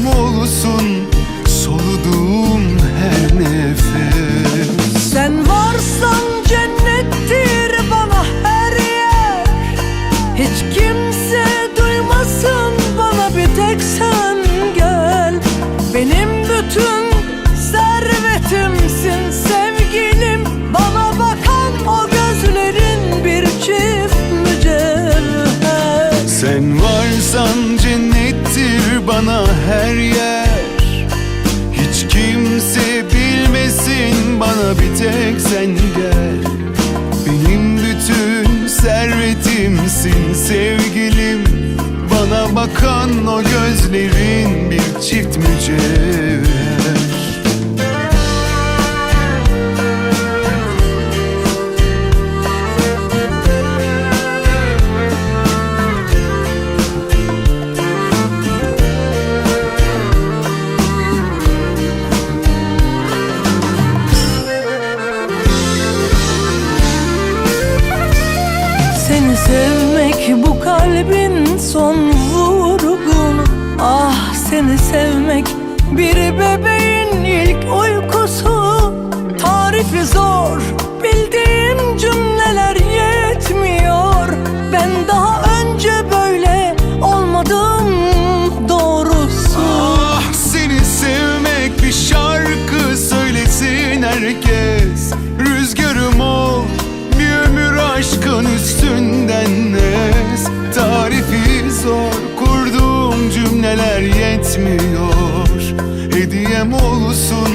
Hediyem olsun soluduğum her nefes. Sen varsan cennettir bana her yer. Hiç kimse duymasın bana bir tek sen gel. Benim bütün servetimsin sevgilim. Bana bakan o gözlerin bir çift mücevher. Sen varsan her yer. Hiç kimse bilmesin bana bir tek sen gel. Benim bütün servetimsin sevgilim. Bana bakan o gözlerin bir çift mücevher Seni sevmek bu kalbin son vurgunu Ah seni sevmek bir bebeğin ilk uykusu. Tarifi zor bildiğim cümleler aşkın üstünden nes Tarifi zor kurduğum cümleler yetmiyor. Hediyem olsun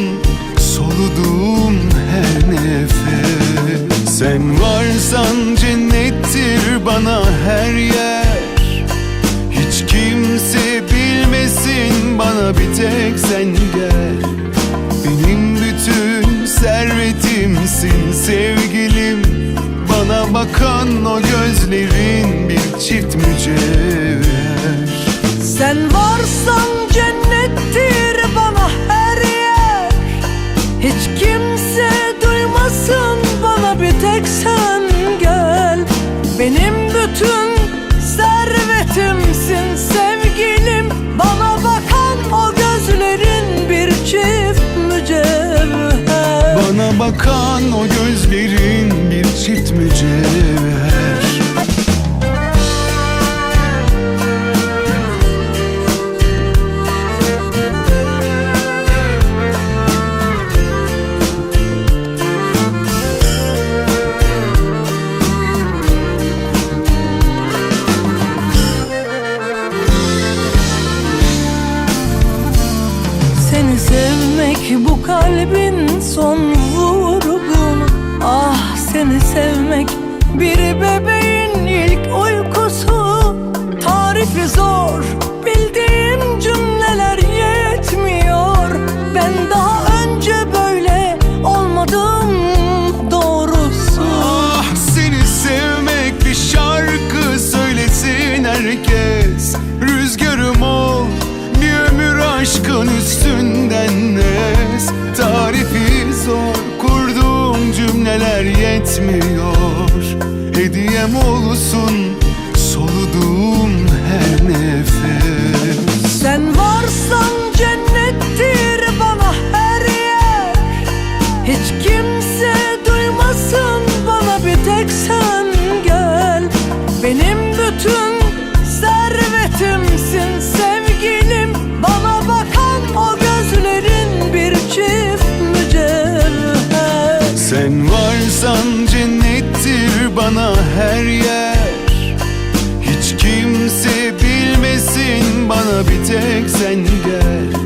soluduğum her nefes. Sen varsan cennettir bana her yer. Hiç kimse bilmesin bana bir tek sen gel. Benim bütün servetimsin Bana bakan o gözlerin bir çift mücevher. Sen varsan cennettir bana her yer. Hiç kimse duymasın bana bir tek sen gel. Benim bütün servetimsin sevgilim. Bana bakan o gözlerin bir çift mücevher. Bana bakan o gözlerin bir çift mücevher bebeğin ilk uykusu. Tarifi zor bildiğim cümleler yetmiyor. Ben daha önce böyle olmadım doğrusu. Ah seni sevmek bir şarkı söylesin herkes. Rüzgarım ol bir ömür aşkın üstünden nes Tarifi zor kurduğum cümleler yetmiyor Hediyem olsun soluduğum her nefes. Sen varsan cennettir bana her yer. Hiç kimse duymasın bana bir tek sen gel. Benim bütün servetimsin sevgilim. Bana bakan o gözlerin bir çift mücevher. Sen varsan cennettir bana her yer. Hiç kimse bilmesin bana bir tek sen gel.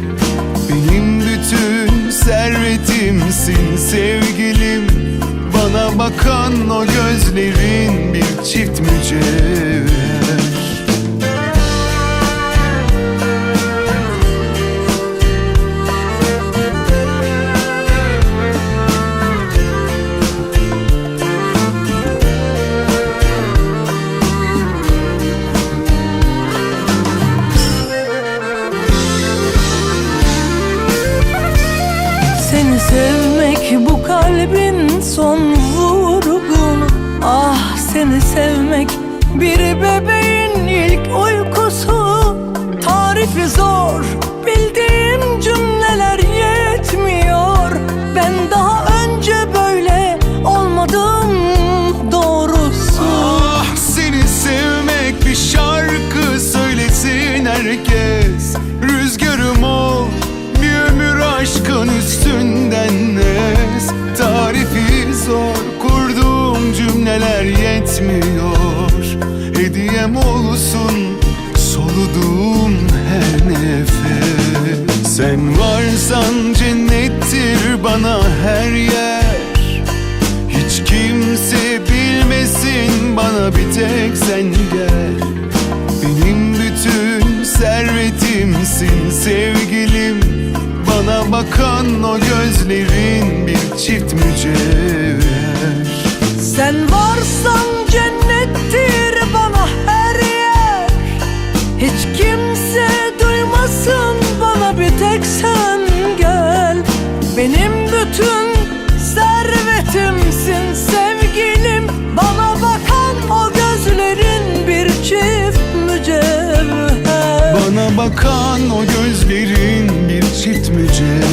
Benim bütün servetimsin sevgilim. Bana bakan o gözlerin bir çift mücevher her yer. Hiç kimse bilmesin bana bir tek sen gel. Benim bütün servetimsin sevgilim. Bana bakan o gözlerin bir çift mücevher. Sen varsan bütün servetimsin sevgilim. Bana bakan o gözlerin bir çift mücevher. Bana bakan o gözlerin bir çift mücevher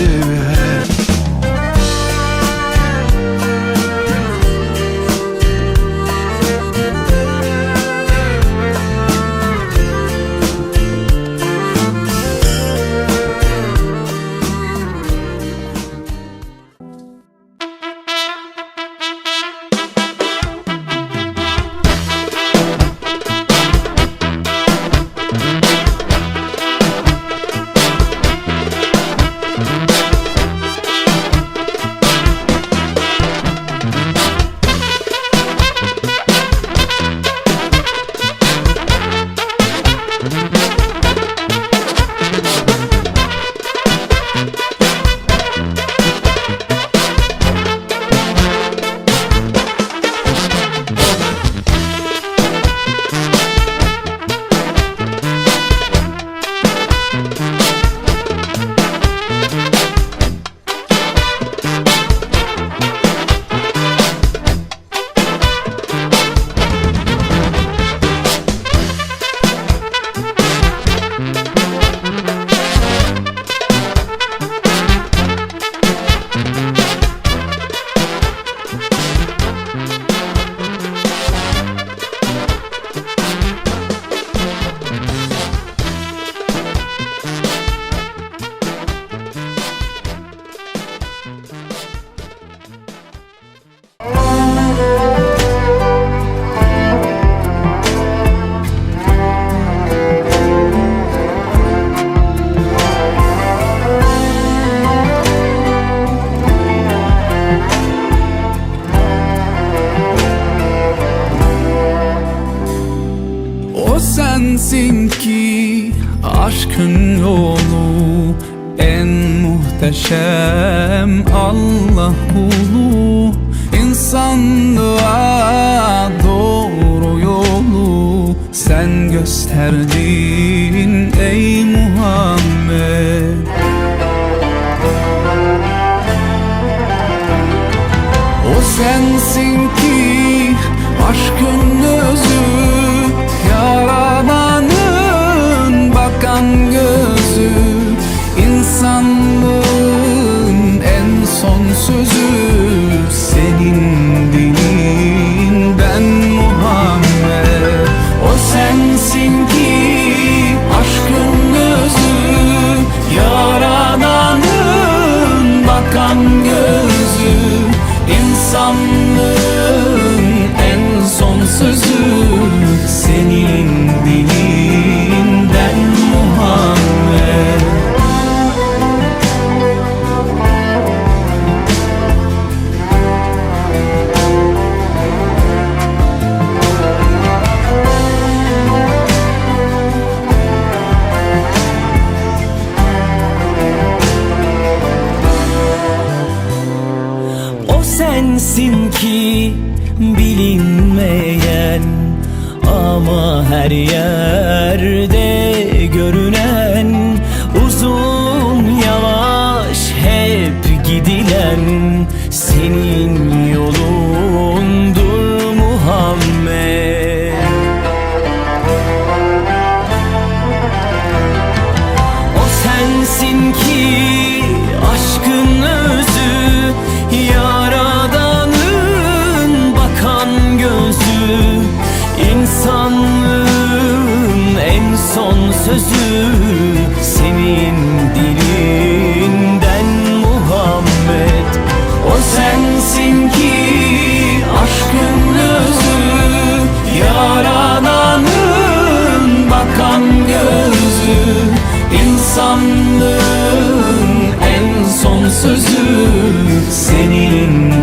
aşkın yolu en muhteşem Allah kulu. İnsanlığa doğru yolu sen gösterdin sensin ki bilinmeyen Ama her yerde görünen Uzun yavaş hep gidilen Senin yolundur Muhammed. O sensin ki İnsanlığın en son sözü senin